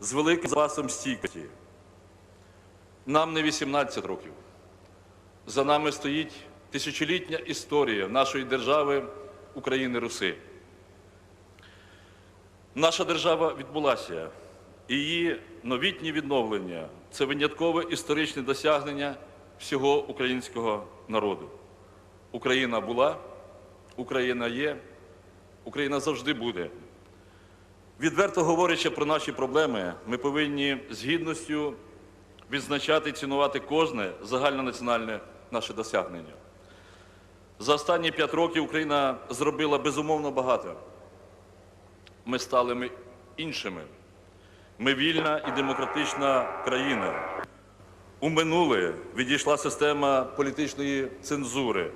з великим запасом стійкості. Нам не 18 років. За нами стоїть тисячолітня історія нашої держави України Руси. Наша держава відбулася, і її новітнє відновлення це виняткове історичне досягнення всього українського народу. Україна була, Україна є, Україна завжди буде. Відверто говорячи про наші проблеми, ми повинні з гідністю відзначати і цінувати кожне загальнонаціональне наше досягнення. За останні п'ять років Україна зробила безумовно багато. Ми стали ми іншими. Ми вільна і демократична країна. У минуле відійшла система політичної цензури,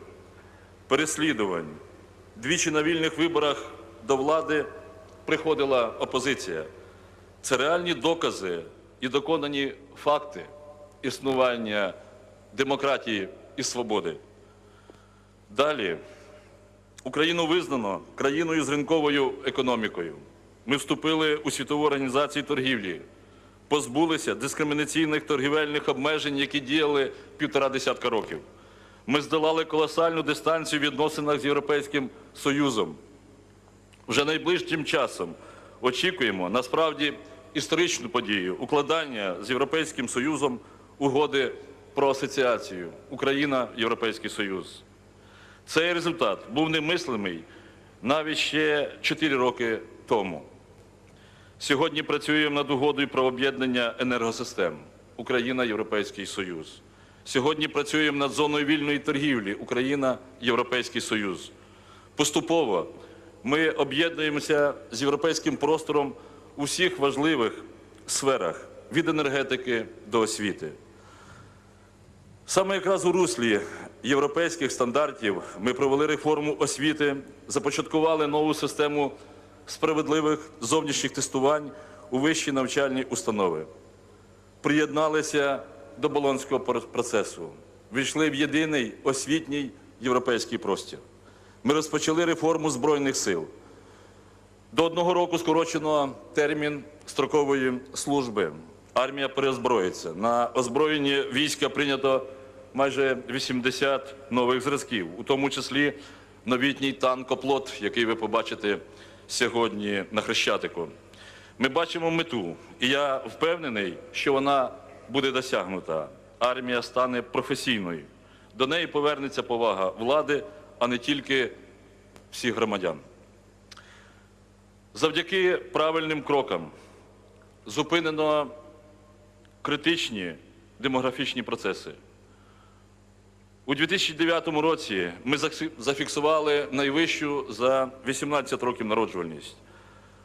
переслідувань. Двічі на вільних виборах до влади приходила опозиція. Це реальні докази і доконані факти існування демократії і свободи. Далі Україну визнано країною з ринковою економікою. Ми вступили у світову організацію торгівлі, позбулися дискримінаційних торгівельних обмежень, які діяли півтора десятка років. Ми здолали колосальну дистанцію в відносинах з Європейським Союзом. Вже найближчим часом очікуємо насправді історичну подію укладання з Європейським Союзом угоди про асоціацію Україна Європейський Союз. Цей результат був немислимий навіть ще 4 роки тому. Сьогодні працюємо над угодою про об'єднання енергосистем Україна Європейський Союз. Сьогодні працюємо над зоною вільної торгівлі Україна Європейський Союз. Поступово ми об'єднуємося з європейським простором у всіх важливих сферах від енергетики до освіти. Саме якраз у руслі європейських стандартів ми провели реформу освіти, започаткували нову систему справедливих зовнішніх тестувань у вищі навчальні установи, приєдналися до Болонського процесу, війшли в єдиний освітній європейський простір. Ми розпочали реформу Збройних сил. До одного року скорочено термін строкової служби. Армія переозброїться. На озброєнні війська прийнято майже 80 нових зразків, у тому числі новітній танкоплот, який ви побачите сьогодні на Хрещатику. Ми бачимо мету, і я впевнений, що вона буде досягнута. Армія стане професійною. До неї повернеться повага влади, а не тільки всіх громадян. Завдяки правильним крокам зупинено критичні демографічні процеси. У 2009 році ми зафіксували найвищу за 18 років народжувальність,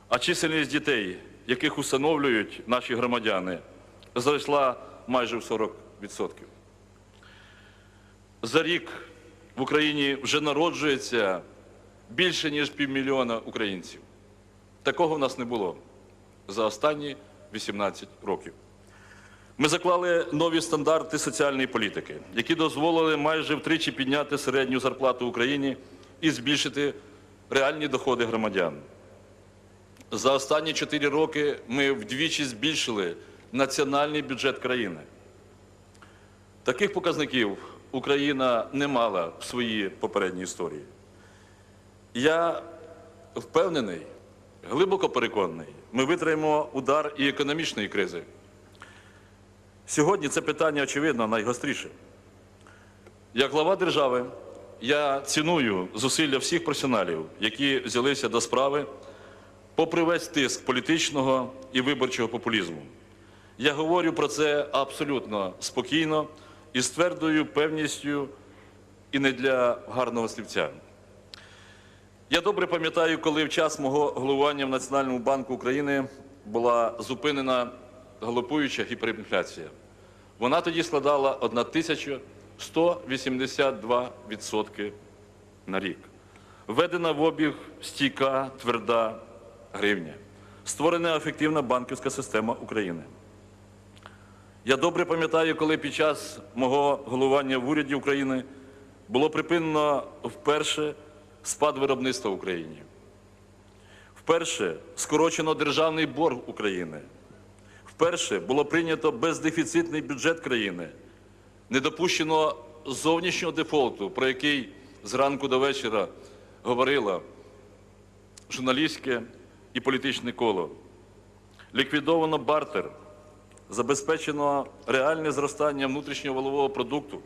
а чисельність дітей, яких усиновлюють наші громадяни, зросла майже в 40%. За рік в Україні вже народжується більше, ніж півмільйона українців. Такого в нас не було за останні 18 років. Ми заклали нові стандарти соціальної політики, які дозволили майже втричі підняти середню зарплату в Україні і збільшити реальні доходи громадян. За останні 4 роки ми вдвічі збільшили національний бюджет країни. Таких показників Україна не мала в своїй попередній історії. Я впевнений, глибоко переконаний, ми витримаємо удар і економічної кризи. Сьогодні це питання, очевидно, найгостріше. Як глава держави, я ціную зусилля всіх професіоналів, які взялися до справи, попри весь тиск політичного і виборчого популізму. Я говорю про це абсолютно спокійно і з твердою певністю і не для гарного слівця. Я добре пам'ятаю, коли в час мого головування в Національному банку України була зупинена галопуюча гіперінфляція. Вона тоді складала 1182% на рік. Введена в обіг стійка тверда гривня. Створена ефективна банківська система України. Я добре пам'ятаю, коли під час мого головування в уряді України було припинено вперше спад виробництва в Україні. Вперше скорочено державний борг України. Вперше було прийнято бездефіцитний бюджет країни, не допущено зовнішнього дефолту, про який зранку до вечора говорила журналістське і політичне коло. Ліквідовано бартер, забезпечено реальне зростання внутрішнього валового продукту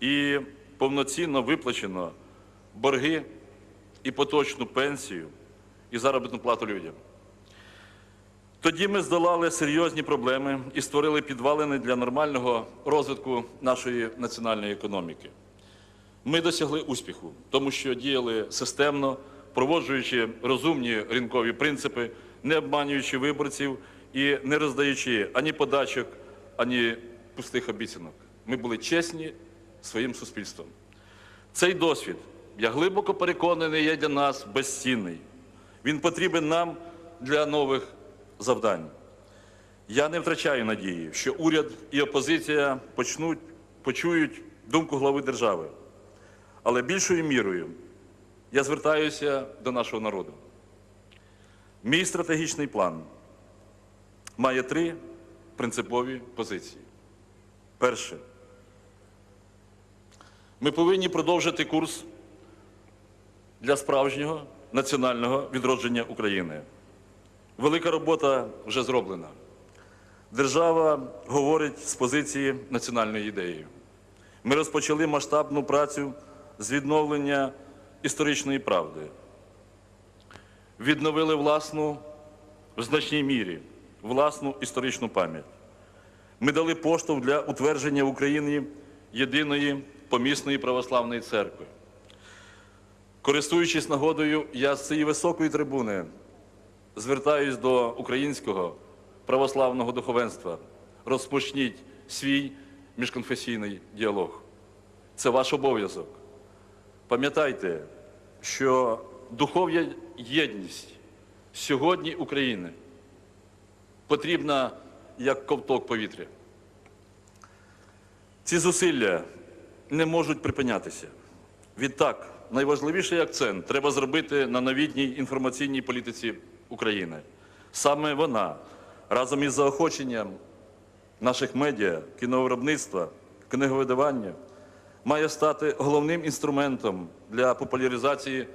і повноцінно виплачено борги і поточну пенсію і заробітну плату людям. Тоді ми здолали серйозні проблеми і створили підвалини для нормального розвитку нашої національної економіки. Ми досягли успіху, тому що діяли системно, проводжуючи розумні ринкові принципи, не обманюючи виборців і не роздаючи ані подачок, ані пустих обіцянок. Ми були чесні своїм суспільством. Цей досвід, я глибоко переконаний, є для нас безцінний. Він потрібен нам для нових завдань. Я не втрачаю надії, що уряд і опозиція почнуть, почують думку глави держави. Але більшою мірою я звертаюся до нашого народу. Мій стратегічний план має три принципові позиції. Перше. Ми повинні продовжити курс для справжнього національного відродження України. Велика робота вже зроблена. Держава говорить з позиції національної ідеї. Ми розпочали масштабну працю з відновлення історичної правди. Відновили власну в значній мірі власну історичну пам'ять. Ми дали поштовх для утвердження в Україні єдиної помісної православної церкви. Користуючись нагодою, я з цієї високої трибуни звертаюсь до українського православного духовенства. Розпочніть свій міжконфесійний діалог. Це ваш обов'язок. Пам'ятайте, що духовна єдність сьогодні України потрібна як ковток повітря. Ці зусилля не можуть припинятися. Відтак, найважливіший акцент треба зробити на новітній інформаційній політиці України. Саме вона разом із заохоченням наших медіа, кіновиробництва, книговидавання має стати головним інструментом для популяризації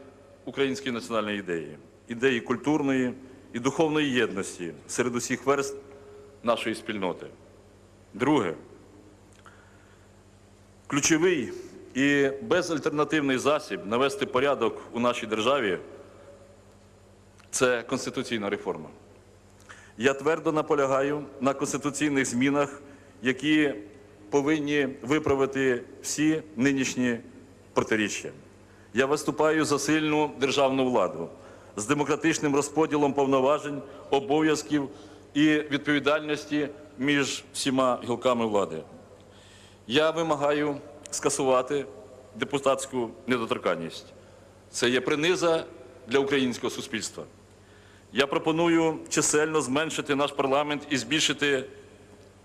української національної ідеї, ідеї культурної і духовної єдності серед усіх верст нашої спільноти. Друге, ключовий і безальтернативний засіб навести порядок у нашій державі це конституційна реформа. Я твердо наполягаю на конституційних змінах, які повинні виправити всі нинішні протиріччя. Я виступаю за сильну державну владу з демократичним розподілом повноважень, обов'язків і відповідальності між всіма гілками влади. Я вимагаю скасувати депутатську недоторканність. Це є приниза для українського суспільства. Я пропоную чисельно зменшити наш парламент і збільшити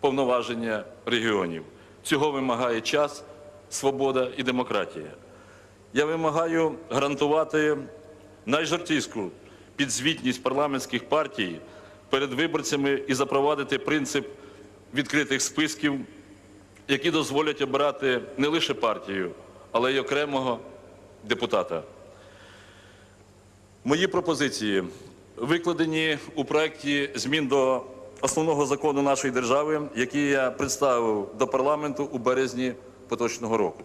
повноваження регіонів. Цього вимагає час, свобода і демократія. Я вимагаю гарантувати найжартівську підзвітність парламентських партій перед виборцями і запровадити принцип відкритих списків, які дозволять обирати не лише партію, але й окремого депутата. Мої пропозиції викладені у проєкті змін до основного закону нашої держави, який я представив до парламенту у березні поточного року.